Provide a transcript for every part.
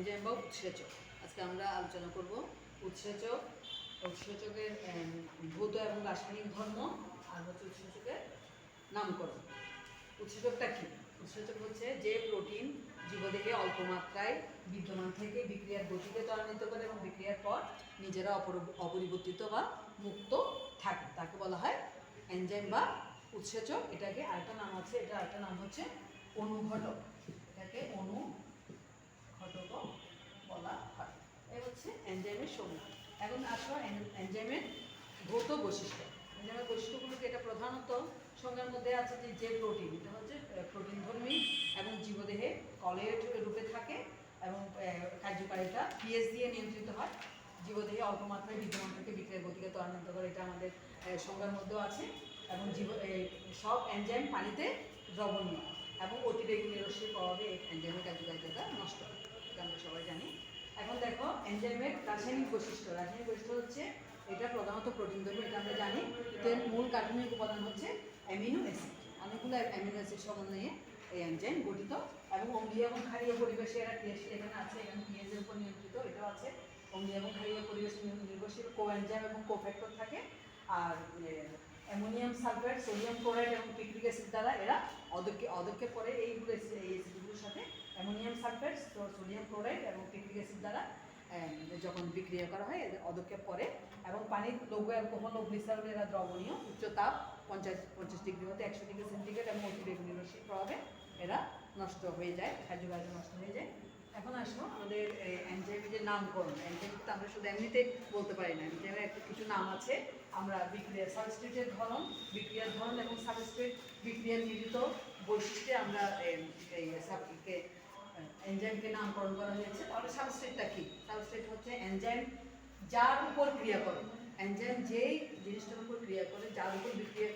Enzyme বা উৎসেচক। আজকে আমরা আলোচনা করব উৎসেচক, উৎসেচকের ভৌত এবং রাসায়নিক ধর্ম আর হচ্ছে উৎসেচকের নামকরণ। উৎসেচকটা কি? উৎসেচক হচ্ছে যে প্রোটিন জীবদেহে অল্প মাত্রায় বিদ্যমান থেকে বিক্রিয়ার গতিকে ত্বরান্বিত করে এবং বিক্রিয়ার পর নিজেরা অপর- অপরিবর্তিত বা মুক্ত থাকে। তাকে বলা হয় এনজাইম বা উৎসেচক। এটাকে আরেকটা নাম আছে, এটা আরেকটা নাম হচ্ছে অনুঘটক। এটাকে অনু ঘটক বলা হয় এই হচ্ছে সংজ্ঞা এখন আসো এনজাইমের ভৌত বৈশিষ্ট্য। এনজাইমের বৈশিষ্ট্যগুলোকে এটা প্রধানত সংজ্ঞার মধ্যে আছে যে যে প্রোটিন এটা হচ্ছে প্রোটিন ধর্মী এবং জীবদেহে কলের রূপে থাকে এবং কার্যকারিতা পিএস দিয়ে নিয়ন্ত্রিত হয়। জীবদেহে অল্প মাত্রায় বিদ্যমান থেকে, বিক্রিয়ার গতিকে ত্বরান্বিত করে, এটা আমাদের সংজ্ঞার মধ্যেও আছে। এবং জীব সব এনজাইম পানিতে দ্রবণীয় এবং অতিবেগী নিরসের প্রভাবে এনজাইমের কার্যকারিতা নষ্ট হয় এটা আমরা সবাই জানি এখন দেখো এনজাইমের রাসায়নিক বৈশিষ্ট্য। রাসায়নিক বৈশিষ্ট্য হচ্ছে এটা প্রধানত প্রোটিন ধর্মী এটা আমরা জানি। এর মূল কার্বনিক উপাদান হচ্ছে অ্যামিনো অ্যাসিড অনেকগুলো অ্যামিনো অ্যাসিড সমন্বয়ে এই এনজাইম গঠিত। এবং অম্লীয় এবং ক্ষারীয় পরিবেশে এরা পিএস এখানে আছে, এখানে পিএস এর উপর নিয়ন্ত্রিত, এটাও আছে। অম্লীয় এবং ক্ষারীয় পরিবেশ নির্ভরশীল। কো এনজাইম এবং কোফ্যাক্টর থাকে। আর অ্যামোনিয়াম সালফেট সোডিয়াম ক্লোরাইড এবং পিক্রিক অ্যাসিড দ্বারা এরা অদক্ষে অদক্ষেপ পরে এইগুলো এই অ্যাসিডগুলোর সাথে সোডিয়াম ক্লোরাইড এবং পিক্রিক অ্যাসিড দ্বারা যখন বিক্রিয়া করা হয়, এদের অদক্ষেপ করে এবং পানির লৌহ অ্যালকোহল ও গ্লিসারল এরা দ্রবণীয়, উচ্চ তাপ পঞ্চাশ পঞ্চাশ ডিগ্রি হতে একশো ডিগ্রি সেন্টিগ্রেড এবং অতিবেগ নিরসিক প্রভাবে এরা নষ্ট হয়ে যায় কার্যকারিতা নষ্ট হয়ে যায়। এখন আসব আমাদের এনজাইমের যে নামকরণ, এনজাইম তো আমরা শুধু এমনিতে বলতে পারি না এনজাইমের একটা কিছু নাম আছে, আমরা বিক্রিয়া সাবস্ট্রেটের ধরন, বিক্রিয়ার ধরন এবং সাবস্ট্রেট বিক্রিয়ার নির্মিত বৈশিষ্ট্যে আমরা এই এনজাইমকে নামকরণ করা হয়েছে। তাহলে সাবস্ট্রেটটা কি? সাবস্ট্রেট হচ্ছে এনজাইম যার উপর ক্রিয়া করে। এনজাইম যেই জিনিসটার উপর ক্রিয়া করে, যার উপর বিক্রিয়া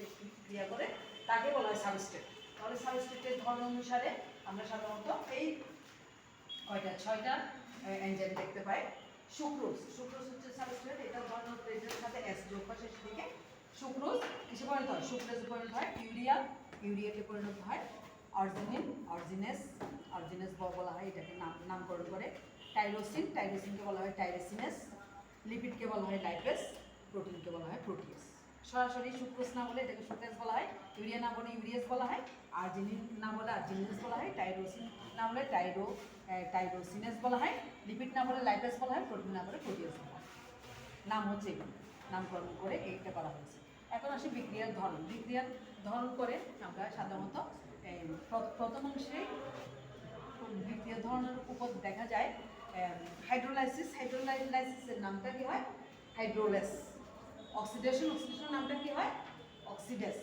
ক্রিয়া করে, তাকে বলা হয় সাবস্ট্রেট তাহলে সাবস্ট্রেটের ধরন অনুসারে আমরা সাধারণত এই কয়টা, ছয়টা এনজাইম দেখতে পাই। সুক্রোজ। সুক্রোজ হচ্ছে সাবস্ট্রেট এটা ধরনের এটার সাথে এস যোগ হয় শেষের দিকে সুক্রোজ কিসে পরিণত হয়। সুক্রোজে পরিণত হয় ইউরিয়া। ইউরিয়াতে পরিণত হয় অর্জিনিন অর্জিনেস অর্জিনেস বলা হয় এটাকে নাম নামকরণ করে। টাইরোসিন, টাইরোসিনকে বলা হয় টাইরোসিনেস। লিপিডকে বলা হয় লাইপেস, প্রোটিনকে বলা হয় প্রোটিয়াস। সরাসরি সুক্রোজ না বলে এটাকে সুক্রেজ বলা হয়, ইউরিয়া না বলে ইউরিয়াস বলা হয়, আর্জিনিন না বলে আর্জিনিনাস বলা হয়, টাইরোসিন না বলে টাইরো টাইরোসিনেস বলা হয়, লিপিড না বলে লাইপেস বলা হয়, প্রোটিন না বলে প্রোটিয়াস বলা হয়। নাম হচ্ছে নামকরণ করে এইটা করা হয়েছে। এখন আসি বিক্রিয়ার ধরন। বিক্রিয়ার ধরন করে আমরা সাধারণত প্রথম অংশে বিক্রিয়ার ধরনের উপর দেখা যায় হাইড্রোলাইসিস হাইড্রোলাইসিসের নামটা কি হয়? হাইড্রোলেস অক্সিডেশন অক্সিডেশন নামটা কি হয়? অক্সিডেস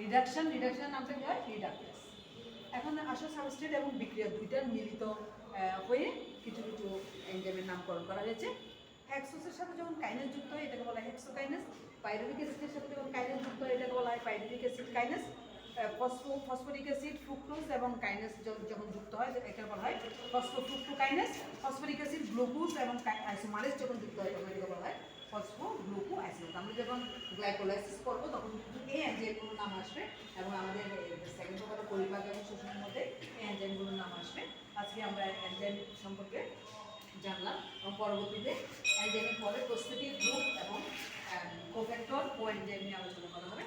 রিডাকশন রিডাকশনের নামটা কি হয়? রিডাকটেস এখন আসো সাবস্ট্রেট এবং বিক্রিয়া দুইটার মিলিত হয়ে কিছু কিছু এনজাইমের নামকরণ করা হয়েছে। হ্যাক্সোসের সাথে যখন কাইনেস যুক্ত হয়, এটাকে বলা হয় হেক্সোকাইনেস পাইরুভিক অ্যাসিডের সাথে যখন কাইনেস যুক্ত হয়, এটাকে বলা হয় pyruvic acid kinase phospho phosphoric acid fructose এবং কাইনেস যখন যুক্ত হয় এটাকে বলা হয় ফসফোফ্রুক্টোকাইনেস ফসফরিক অ্যাসিড গ্লুকোজ এবং আইসোমারেস যখন যুক্ত হয়, তখন এটাকে বলা হয় ফসফো গ্লুকো অ্যাসিড আমরা যখন গ্লাইকোলাইসিস করব, তখন কিন্তু এই এনজাইমগুলোর নাম আসবে এবং আমাদের সেকেন্ড প্রকার পরিপাক এবং শোষণের মধ্যে এই এনজাইমগুলোর নাম আসবে। আজকে আমরা এনজাইম সম্পর্কে জানলাম এবং পরবর্তীতে এনজাইমের পরে প্রস্তুতি গ্রুপ এবং কোফ্যাক্টর ও এনজাইম নিয়ে আলোচনা করা হবে।